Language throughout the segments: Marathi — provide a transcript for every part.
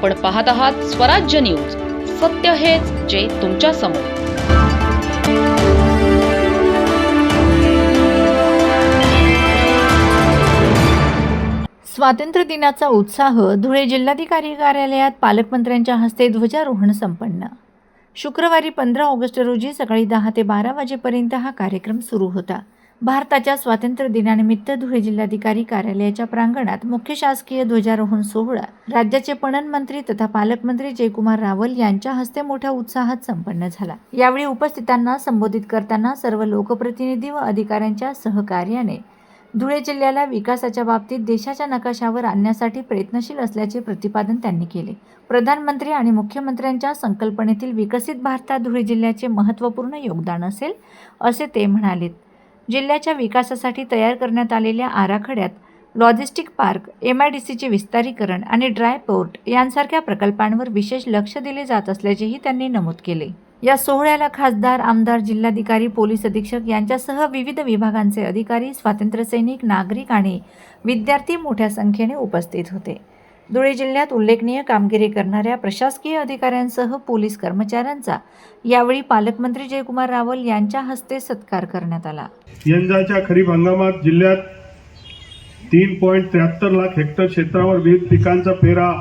आपण पाहत आहात स्वराज्य न्यूज. सत्य हेच जे तुमच्यासमोर. स्वातंत्र्य दिनाचा उत्साह धुळे जिल्हाधिकारी कार्यालयात पालकमंत्र्यांच्या हस्ते ध्वजारोहण संपन्न. शुक्रवारी पंधरा ऑगस्ट रोजी सकाळी दहा ते बारा वाजेपर्यंत हा कार्यक्रम सुरू होता. भारताच्या स्वातंत्र्य दिनानिमित्त धुळे जिल्हाधिकारी कार्यालयाच्या प्रांगणात मुख्य शासकीय ध्वजारोहण सोहळा. राज्याचे पणन मंत्री तथा पालकमंत्री जयकुमार रावल यांच्या हस्ते मोठ्या उत्साहात संपन्न झाला. यावेळी उपस्थितांना संबोधित करताना सर्व लोकप्रतिनिधी व अधिकाऱ्यांच्या सहकार्याने धुळे जिल्ह्याला विकासाच्या बाबतीत देशाच्या नकाशावर आणण्यासाठी प्रयत्नशील असल्याचे प्रतिपादन त्यांनी केले. प्रधानमंत्री आणि मुख्यमंत्र्यांच्या संकल्पनेतील विकसित भारतात धुळे जिल्ह्याचे महत्त्वपूर्ण योगदान असेल असे ते म्हणालेत. जिल्ह्याच्या विकासासाठी तयार करण्यात आलेल्या आराखड्यात logistic park M I D सीचे विस्तारीकरण आणि ड्राय पोर्ट यांसारख्या प्रकल्पांवर विशेष लक्ष दिले जात असल्याचेही त्यांनी नमूद केले. या सोहळ्याला खासदार आमदार जिल्हाधिकारी पोलीस अधीक्षक यांच्यासह विविध विभागांचे अधिकारी स्वातंत्र्यसैनिक नागरिक आणि विद्यार्थी मोठ्या संख्येने उपस्थित होते. धुळे जिल्ह्यात उल्लेखनीय कामगिरी करणाऱ्या प्रशासकीय अधिकाऱ्यांसह पोलीस कर्मचाऱ्यांचा यावेळी पालकमंत्री जयकुमार रावल यांच्या हस्ते सत्कार करण्यात आला. यंदाच्या खरीप हंगामात जिल्ह्यात तीन पॉईंट त्र्याहत्तर लाख हेक्टर क्षेत्रावर विविध पिकांचा पेरा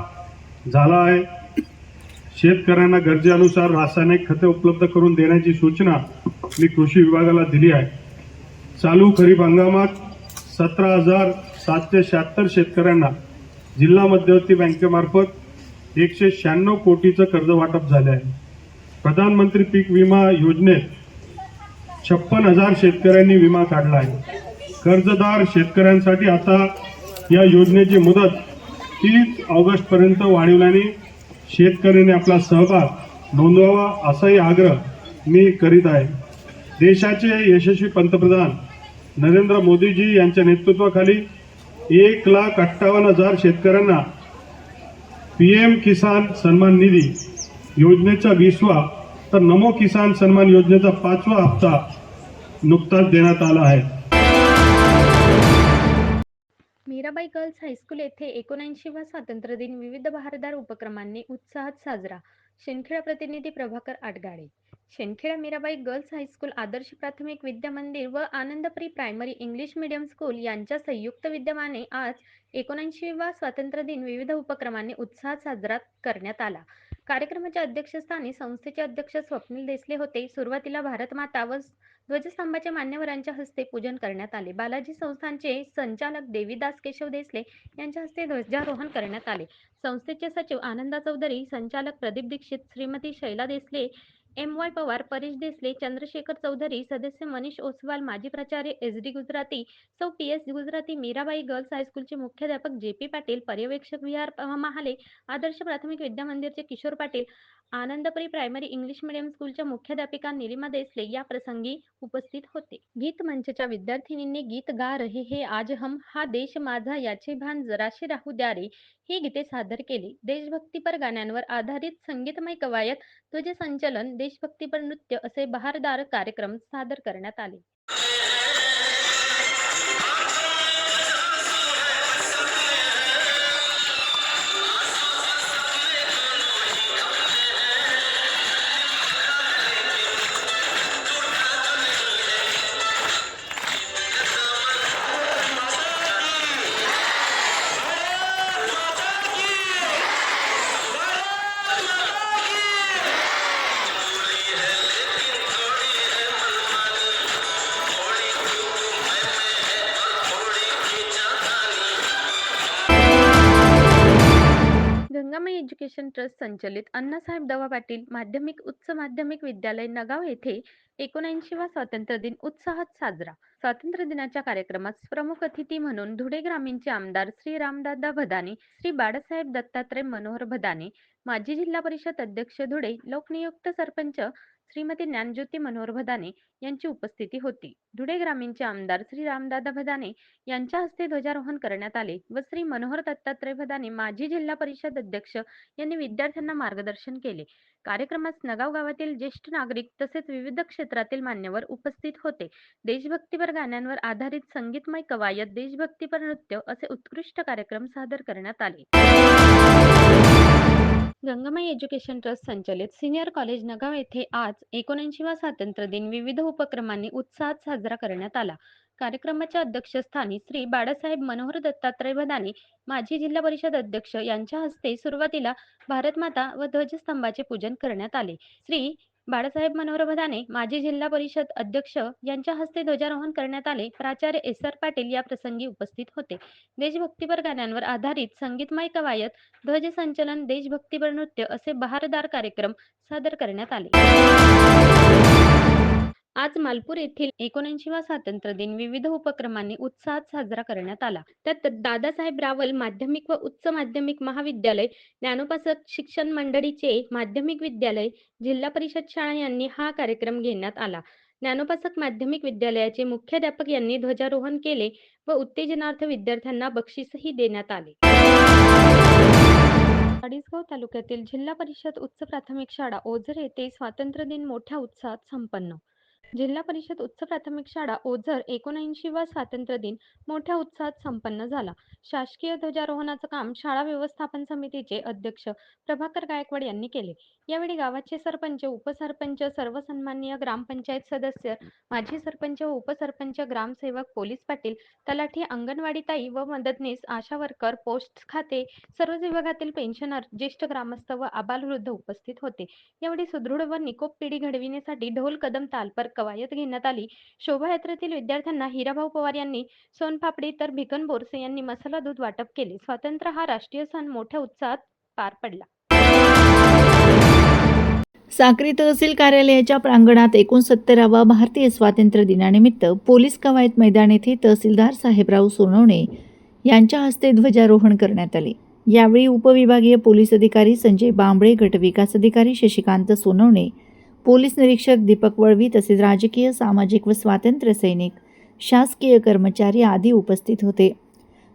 झाला आहे. शेतकऱ्यांना गरजेनुसार रासायनिक खते उपलब्ध करून देण्याची सूचना मी कृषी विभागाला दिली आहे. चालू खरीप हंगामात सतरा हजार सातशे शहात्तर शेतकऱ्यांना जिल्हा मध्यवर्ती बँकेमार्फत एकशे शहाण्णव कोटीचं कर्ज वाटप झाले आहे. प्रधानमंत्री पीक विमा योजनेत छप्पन हजार शेतकऱ्यांनी विमा काढला आहे. कर्जदार शेतकऱ्यांसाठी आता या योजनेची मुदत तीस ऑगस्ट पर्यंत वाढवल्याने शेतकऱ्यांनी आपला सहभाग नोंदवावा असाही आग्रह मी करीत आहे. देशाचे यशस्वी पंतप्रधान नरेंद्र मोदीजी यांच्या नेतृत्वाखाली एक लाख अठ्ठावन्न हजार शेतकऱ्यांना पीएम किसान सन्मान निधी योजनेचा वीसवा तर नमो किसान सन्मान योजनेचा पाचवा हप्ता नुकताच देण्यात आला आहे. मीराबाई गर्ल्स हायस्कूल येथे एकोणऐंशीवा स्वातंत्र्य दिन विविध बहारदार उपक्रमांनी उत्साहात साजरा. शिंदखेडा प्रतिनिधी Prabhakar Atgade Shenkheda Mirabai girls high school Adarsh Prathamik Vidya Mandir व Anandpuri primary English medium school यांच्या संयुक्त विद्यमाने आज एकोणऐंशीवा स्वातंत्र्य दिन विविध उपक्रमांनी उत्साहात साजरा करण्यात आला. कार्यक्रमाच्या अध्यक्षस्थानी संस्थेचे अध्यक्ष स्वप्नील देसले होते. सुरुवातीला भारतमाता व ध्वजस्तंभाच्या मान्यवरांच्या हस्ते पूजन करण्यात आले. बालाजी संस्थानचे संचालक देवीदास केशव देसले यांच्या हस्ते ध्वजारोहण करण्यात आले. संस्थेचे सचिव आनंदा चौधरी संचालक प्रदीप दीक्षित श्रीमती शैला देसले एम वाय पवार परेश देसले चंद्रशेखर चौधरी सदस्य मनीष ओसवाल माजी प्राचार्य एस डी गुजराती सौ P S Gujarati Mirabai girls हायस्कूलचे मुख्याध्यापक जे पी पाटील पर्यवेक्षक Vihar Mahale Adarsh Prathamik Vidya मंदिरचे Kishor Patil Anandpuri primary English medium स्कूलच्या मुख्याध्यापिका निलिमा देसले या प्रसंगी उपस्थित होते. गीत मंचच्या विद्यार्थिनींनी गीत गा रहे हे आज हम हा देश माझा याचे भान जराशे राहू द्या रे ही गीते सादर केली. देशभक्तीपर गाण्यांवर आधारित संगीतमय कवायत ध्वजसंचलन देशभक्तीपर नृत्य असे बहारदार कार्यक्रम सादर करण्यात आले. गंगामाई एज्युकेशन ट्रस्ट संचलित अण्णासाहेब दवा पाटील माध्यमिक उच्च माध्यमिक विद्यालय नगाव येथे एकोणऐंशीवा स्वातंत्र्य दिन उत्साहात साजरा. स्वातंत्र्य दिनाच्या कार्यक्रमात प्रमुख अतिथी म्हणून धुळे ग्रामीणचे आमदार श्री रामदादा भदाने श्री बाळासाहेब दत्तात्रय मनोहर भदाने माजी जिल्हा परिषद अध्यक्ष धुळे लोकनियुक्त सरपंच श्रीमती ज्ञानज्योती मनोहर भदाने यांची उपस्थिती होती. धुळे ग्रामीणचे आमदार श्री रामदादा भदाने यांच्या हस्ते ध्वजारोहण करण्यात आले व श्री मनोहर दत्तात्रय भदाने माजी जिल्हा परिषद अध्यक्ष यांनी विद्यार्थ्यांना मार्गदर्शन केले. कार्यक्रमास नगाव गावातील ज्येष्ठ नागरिक तसेच विविध क्षेत्रातील मान्यवर उपस्थित होते. देशभक्तीपर गाण्यांवर आधारित संगीतमय कवायत देशभक्तीपर नृत्य असे उत्कृष्ट कार्यक्रम सादर करण्यात आले. गंगामाई एज्युकेशन ट्रस्ट संचलित सिनियर कॉलेज नगाव येथे आज एकोणऐंशीवा स्वातंत्र्य दिन विविध उपक्रमांनी उत्साहात साजरा करण्यात आला. कार्यक्रमाच्या अध्यक्षस्थानी श्री बाळासाहेब मनोहर दत्तात्रय भदानी माजी जिल्हा परिषद अध्यक्ष यांच्या हस्ते सुरुवातीला भारतमाता व ध्वजस्तंभाचे पूजन करण्यात आले. श्री बाळासाहेब मनोहर माजी जिल्हा परिषद अध्यक्ष यांच्या हस्ते ध्वजारोहण करण्यात आले. प्राचार्य एस आर पाटील या प्रसंगी उपस्थित होते. देशभक्तीपर गाण्यांवर आधारित संगीतमय कवायत ध्वज संचलन देशभक्तीपर नृत्य असे बहारदार कार्यक्रम सादर करण्यात आले. मालपूर येथील एकोणऐंशीवा स्वातंत्र्य दिन विविध उपक्रमांनी उत्साहात साजरा करण्यात आला. त्यात दादासाहेब रावल माध्यमिक व उच्च माध्यमिक महाविद्यालय ज्ञानोपासक शिक्षण मंडळीचे माध्यमिक विद्यालय जिल्हा परिषद शाळा यांनी हा कार्यक्रम घेण्यात आला. ज्ञानोपासक माध्यमिक विद्यालयाचे मुख्याध्यापक यांनी ध्वजारोहण केले व उत्तेजनार्थ विद्यार्थ्यांना बक्षीसही देण्यात आले. चाळीसगाव तालुक्यातील जिल्हा परिषद उच्च प्राथमिक शाळा ओझर येथे स्वातंत्र्य दिन मोठ्या उत्साहात संपन्न. जिल्हा परिषद उच्च प्राथमिक शाळा ओझर एकोणऐंशीवा स्वातंत्र्य दिन मोठ्या उत्साहात संपन्न झाला. शासकीय ध्वजारोहणाचं काम शाळा व्यवस्थापन समितीचे अध्यक्ष प्रभाकर गायकवाड यांनी केले. यावेळी गावाचे सरपंच उपसरपंच सर्व सन्माननीय ग्रामपंचायत सदस्य माजी सरपंच व उपसरपंच ग्रामसेवक पोलीस पाटील तलाठी अंगणवाडी ताई व मदतनीस आशा वर्कर पोस्ट खाते सर्व विभागातील पेन्शनर ज्येष्ठ ग्रामस्थ व आबालवृद्ध उपस्थित होते. यावेळी सुदृढ व निकोप पिढी घडविण्यासाठी ढोल कदम तालपर कवायत घेण्यात आली. शोभायात्रेतील विद्यार्थ्यांना हिराभाऊ पवार यांनी सोनपापडी तर भिकन बोरसे यांनी मसाला दूध वाटप केले. स्वातंत्र्य हा राष्ट्रीय सण मोठ्या उत्साहात पार पडला. साक्री तहसील कार्यालयाच्या प्रांगणात एकोणसत्तरावा भारतीय स्वातंत्र्य दिनानिमित्त पोलीस कवायत मैदान येथे तहसीलदार साहेबराव सोनवणे यांच्या हस्ते ध्वजारोहण करण्यात आले. यावेळी उपविभागीय पोलीस अधिकारी संजय बांबळे गटविकास अधिकारी शशिकांत सोनवणे पोलीस निरीक्षक दीपक वळवी तसेच राजकीय सामाजिक व स्वातंत्र्य सैनिक शासकीय कर्मचारी आदी उपस्थित होते.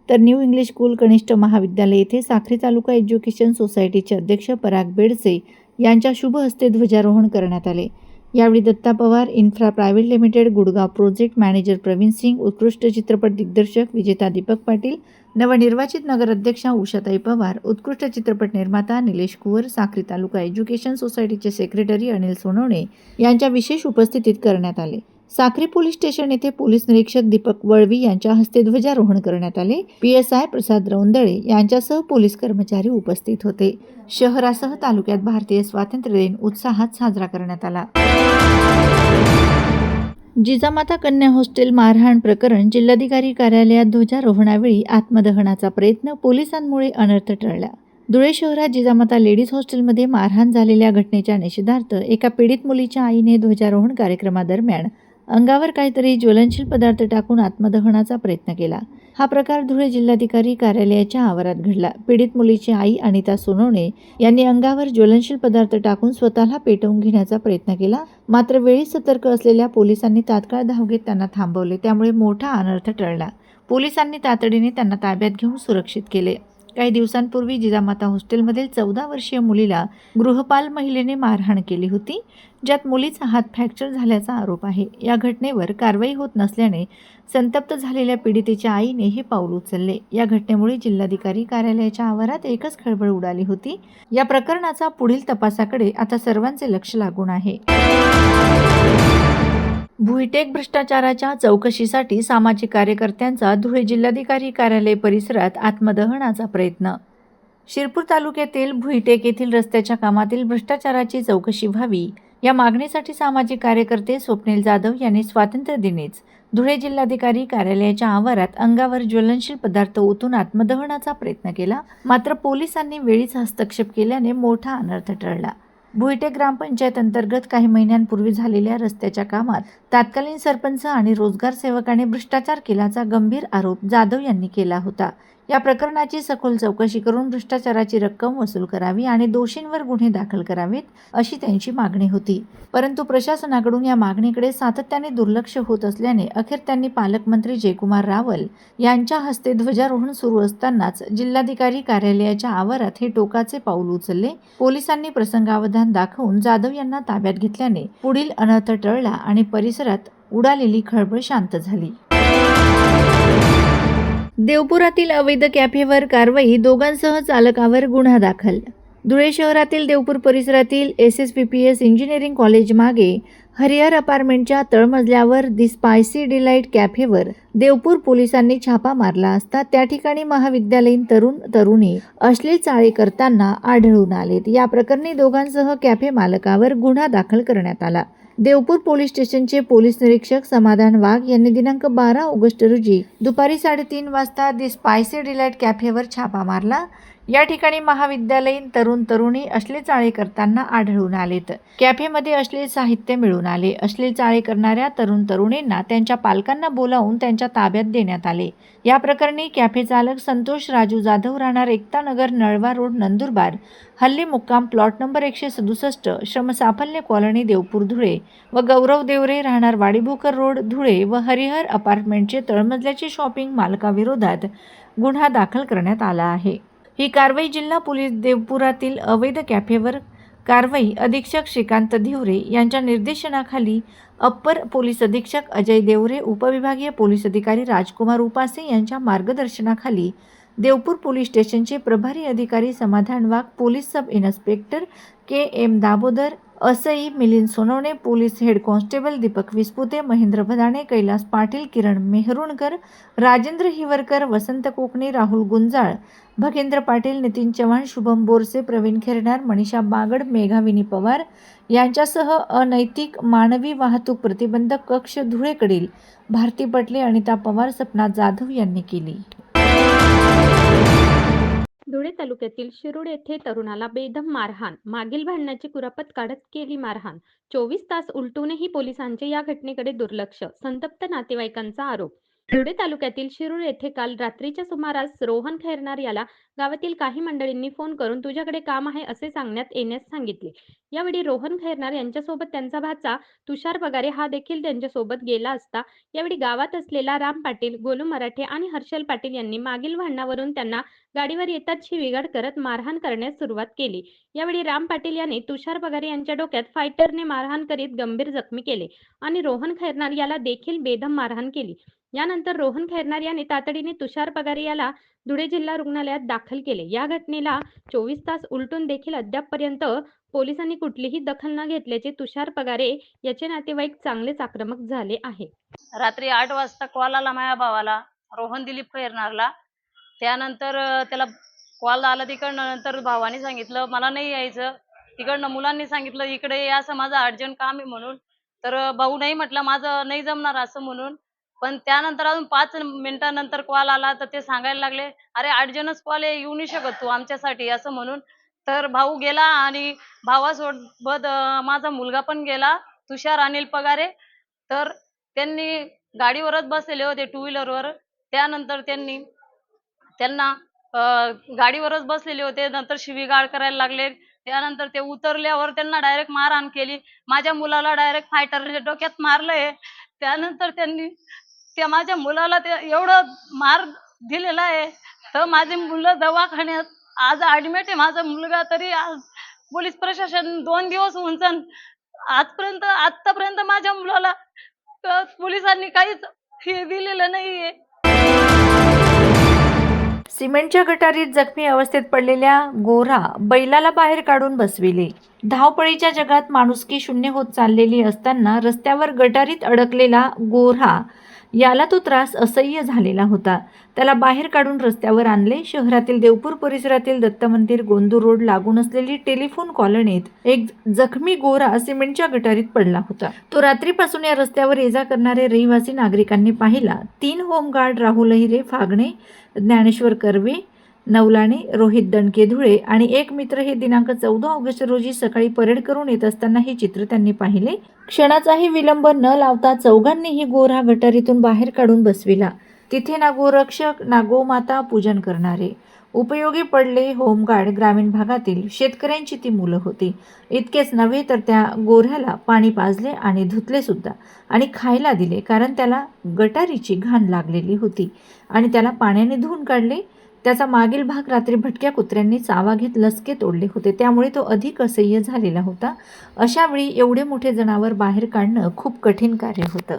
तर न्यू इंग्लिश स्कूल कनिष्ठ महाविद्यालय येथे साखरी तालुका एज्युकेशन सोसायटीचे अध्यक्ष पराग बेडसे यांच्या शुभ हस्ते ध्वजारोहण करण्यात आले. यावेळी Datta Pawar infra private limited Gurgaon project manager Pravin Singh उत्कृष्ट चित्रपट दिग्दर्शक विजेता दीपक पाटील नवनिर्वाचित नगराध्यक्षा उषाताई पवार उत्कृष्ट चित्रपट निर्माता निलेश कुवर साक्री तालुका एज्युकेशन सोसायटीचे सेक्रेटरी अनिल सोनवणे यांच्या विशेष उपस्थितीत करण्यात आले. साक्री पोलीस स्टेशन येथे पोलीस निरीक्षक दीपक वळवी यांच्या हस्ते ध्वजारोहण करण्यात आले. P S I Prasad Raundale यांच्यासह पोलीस कर्मचारी उपस्थित होते. शहरासह तालुक्यात भारतीय स्वातंत्र्य दिन उत्साहात साजरा करण्यात आला. जिजामाता कन्या हॉस्टेल मारहाण प्रकरण जिल्हाधिकारी कार्यालयात ध्वजारोहणावेळी आत्मदहनाचा प्रयत्न पोलिसांमुळे अनर्थ टळला. धुळे शहरात जिजामाता लेडीज हॉस्टेलमध्ये मारहाण झालेल्या घटनेच्या निषेधार्थ एका पीडित मुलीच्या आईने ध्वजारोहण कार्यक्रमादरम्यान अंगावर काहीतरी ज्वलनशील पदार्थ टाकून आत्मदहनाचा प्रयत्न केला. हा प्रकार धुळे जिल्हाधिकारी कार्यालयाच्या आवारात घडला. पीडित मुलीची आई अनिता सोनवणे यांनी अंगावर ज्वलनशील पदार्थ टाकून स्वतःला पेटवून घेण्याचा प्रयत्न केला. मात्र वेळी सतर्क असलेल्या पोलिसांनी तात्काळ धाव घेत त्यांना थांबवले. त्यामुळे मोठा अनर्थ टळला. पोलिसांनी तातडीने त्यांना ताब्यात घेऊन सुरक्षित केले. काही दिवसांपूर्वी जिजामाता हॉस्टेलमधील चौदा वर्षीय मुलीला गृहपाल महिलेने मारहाण केली होती ज्यात मुलीचा हात फ्रॅक्चर झाल्याचा आरोप आहे. या घटनेवर कारवाई होत नसल्याने संतप्त झालेल्या पीडितेच्या आईने हे पाऊल उचलले. या घटनेमुळे जिल्हाधिकारी कार्यालयाच्या आवारात एकच खळबळ उडाली होती. या प्रकरणाचा पुढील तपासाकडे आता सर्वांचे लक्ष लागून आहे. भुईटेक भ्रष्टाचाराच्या चौकशीसाठी सामाजिक कार्यकर्त्यांचा धुळे जिल्हाधिकारी कार्यालय परिसरात आत्मदहनाचा प्रयत्न. शिरपूर तालुक्यातील भुईटेक येथील रस्त्याच्या कामातील भ्रष्टाचाराची चौकशी व्हावी या मागणीसाठी सामाजिक कार्यकर्ते स्वप्नील जाधव यांनी स्वातंत्र्य दिनीच धुळे जिल्हाधिकारी कार्यालयाच्या आवारात अंगावर ज्वलनशील पदार्थ ओतून आत्मदहनाचा प्रयत्न केला. मात्र पोलिसांनी वेळीच हस्तक्षेप केल्याने मोठा अनर्थ टळला. भुईटे ग्रामपंचायत अंतर्गत काही महिन्यांपूर्वी झालेल्या रस्त्याच्या कामात तत्कालीन सरपंच आणि रोजगार सेवकाने भ्रष्टाचार केल्याचा गंभीर आरोप जाधव यांनी केला होता. या प्रकरणाची सखोल चौकशी करून भ्रष्टाचाराची रक्कम वसूल करावी आणि दोषींवर गुन्हे दाखल करावेत अशी त्यांची मागणी होती. परंतु प्रशासनाकडून या मागणीकडे सातत्याने दुर्लक्ष होत असल्याने अखेर त्यांनी पालकमंत्री जयकुमार रावल यांच्या हस्ते ध्वजारोहण सुरू असतानाच जिल्हाधिकारी कार्यालयाच्या आवारात हे टोकाचे पाऊल उचलले. पोलिसांनी प्रसंगावधान दाखवून जाधव यांना ताब्यात घेतल्याने पुढील अनर्थ टळला आणि परिसरात उडालेली खळबळ शांत झाली. देवपुरातील अवैध कॅफेवर कारवाई दोघांसह चालकावर गुन्हा दाखल. धुळे शहरातील देवपूर परिसरातील S S P P S engineering college मागे हरिहर अपार्टमेंटच्या तळमजल्यावर दि स्पायसी डिलाईट कॅफेवर देवपूर पोलिसांनी छापा मारला असता त्या ठिकाणी महाविद्यालयीन तरुण तरुणी अश्लील चाळे करताना आढळून आलेत. या प्रकरणी दोघांसह कॅफे मालकावर गुन्हा दाखल करण्यात आला. देवपूर पोलीस स्टेशनचे पोलीस निरीक्षक समाधान वाघ यांनी दिनांक बारा ऑगस्ट रोजी दुपारी साडेतीन वाजता दि स्पायसी डिलाईट कॅफेवर छापा मारला. या ठिकाणी महाविद्यालयीन तरुण तरुणी अश्लील चाळे करताना आढळून आलेत. कॅफेमध्ये अश्लील साहित्य मिळून आले. अश्लील चाळे करणाऱ्या तरुण तरुणींना त्यांच्या पालकांना बोलावून त्यांच्या ताब्यात देण्यात आले. या प्रकरणी कॅफे चालक संतोष राजू जाधव राहणार एकतानगर नळवा रोड नंदुरबार. हल्ली मुक्काम प्लॉट नंबर एकशे सदुसष्ट श्रमसाफल्य कॉलनी देवपूर धुळे व गौरव देवरे राहणार वाडीभोकर रोड धुळे व हरिहर अपार्टमेंटचे तळमजल्याचे शॉपिंग मालकाविरोधात गुन्हा दाखल करण्यात आला आहे. ही कारवाई जिल्हा पोलीस देवपुरातील अवैध कॅफेवर कारवाई अधीक्षक श्रीकांत धिवरे यांच्या निर्देशनाखाली अप्पर पोलीस अधीक्षक अजय देवरे उपविभागीय पोलीस अधिकारी राजकुमार उपासे यांच्या मार्गदर्शनाखाली देवपूर पोलीस स्टेशनचे प्रभारी अधिकारी Samadhan Wagh police sub inspector K M Dabodar असई Milind Sonawane police head constable Deepak Vispute Mahendra Bhadane Kailas Patil Kiran Meharunkar Rajendra Hiwarkar Vasant Kokane Rahul Gunjal Bhagendra Patil Nitin Chavan Shubham Borse Pravin Khernar Manisha Bagad मेघाविनी Pawar यांच्यासह अनैतिक मानवी वाहतूक प्रतिबंधक कक्ष धुळेकडील भारती पटले अनिता पवार सपना जाधव यांनी केली. धुळे तालुक्यातील शिरूड येथे तरुणाला बेदम मारहाण. मागील भांडणाची कुरापत काढत केली मारहाण. चोवीस तास उलटूनही पोलिसांचे या घटनेकडे दुर्लक्ष संतप्त नातेवाईकांचा आरोप. धुळे तालुक्यातील शिरूर येथे काल रात्रीच्या सुमारास रोहन खैरनार याला गावातील काही मंडळींनी फोन करून तुझ्याकडे काम आहे असे सांगण्यात येण्यास सांगितले. यावेळी रोहन खैरनार यांच्यासोबत त्यांचा भाचा तुषार पगारे हा देखील त्यांच्यासोबत गेला असता यावेळी गावात असलेला राम पाटील गोलू मराठे आणि हर्षल पाटील यांनी मागील भांडणावरून त्यांना गाडीवर येताच शिवीगाळ करत मारहाण करण्यास सुरुवात केली. यावेळी राम पाटील यांनी तुषार पगारे यांच्या डोक्यात फायटरने मारहाण करीत गंभीर जखमी केले आणि रोहन खैरनार याला देखील बेदम मारहाण केली. यानंतर रोहन खैरनार यांनी तातडीने तुषार पगारे याला धुळे जिल्हा रुग्णालयात दाखल केले. या घटनेला चोवीस तास उलटून देखील अद्यापपर्यंत पोलिसांनी कुठलीही दखल न घेतल्याचे तुषार पगारे याचे नातेवाईक चांगलेच आक्रमक झाले आहे. रात्री आठ वाजता कॉल आला माझ्या भावाला रोहन दिलीप खैरनारला. त्यानंतर त्याला कॉल आला तिकडनं. नंतर भावाने सांगितलं मला नाही यायचं. तिकडनं मुलांनी सांगितलं इकडे या असं माझं अर्जंट काम आहे म्हणून. तर भाऊ नाही म्हटलं माझं नाही जमणार असं म्हणून पण त्यानंतर अजून पाच मिनिटानंतर कॉल आला तर ते सांगायला लागले अरे अर्जंटच कॉल आहे येऊ नाही शकत तू आमच्यासाठी असं म्हणून. तर भाऊ गेला आणि भावासोबत माझा मुलगा पण गेला तुषार अनिल पगारे. तर त्यांनी गाडीवरच बसलेले होते टू व्हीलरवर त्यानंतर त्यांनी त्यांना गाडीवरच बसलेले होते. नंतर शिवीगाळ करायला लागले. त्यानंतर ते उतरल्यावर त्यांना डायरेक्ट मारहाण केली. माझ्या मुलाला डायरेक्ट फायटरच्या डोक्यात मारलंय. त्यानंतर त्यांनी त्या माझ्या मुलाला ते एवढं मार दिलेला आहे. तर माझी मुलं दवाखान्यात आज ऍडमिट आहे माझा मुलगा तरी आज पोलीस प्रशासन दोन दिवस होऊन आजपर्यंत आतापर्यंत माझ्या मुलाला पोलिसांनी काहीच हे दिलेलं नाहीये. सिमेंटच्या गटारीत जखमी अवस्थेत पडलेल्या गोरा बैलाला बाहेर काढून बसविले. धावपळीच्या जगात माणुसकी शून्य होत चाललेली असताना रस्त्यावर गटारीत अडकलेला गोरा याला तो त्रास असह्य झालेला होता. त्याला बाहेर काढून रस्त्यावर आणले. शहरातील देवपूर परिसरातील दत्त मंदिर गोंदूर रोड लागून असलेली टेलिफोन कॉलनीत एक जखमी गोरा सिमेंटच्या गटारीत पडला होता. तो रात्रीपासून या रस्त्यावर ये जा करणारे रहिवासी नागरिकांनी पाहिला. तीन होमगार्ड राहुल हिरे फागणे ज्ञानेश्वर कर्वे नवलाने रोहित दणके धुळे आणि एक मित्र हे दिनांक चौदा ऑगस्ट रोजी सकाळी परेड करून येत असताना हे चित्र त्यांनी पाहिले. क्षणाचाही विलंब न लावता चौघांनीही गोरा गटारीतून बाहेर काढून बसविला. तिथे ना गोरक्षक ना गोमाता पूजन करणारे. उपयोगी पडले होमगार्ड ग्रामीण भागातील शेतकऱ्यांची ती मुलं होती. इतकेच नव्हे तर त्या गोऱ्याला पाणी पाजले आणि धुतले सुद्धा आणि खायला दिले कारण त्याला गटारीची घाण लागलेली होती. आणि त्याला पाण्याने धुवून काढले त्याचा मागील भाग रात्री भटक्या कुत्र्यांनी चावा घेत लसके तोडले होते. त्यामुळे तो अधिक असह्य झालेला होता. अशावेळी एवढे मोठे जनावर बाहेर काढणं खूप कठीण कार्य होतं.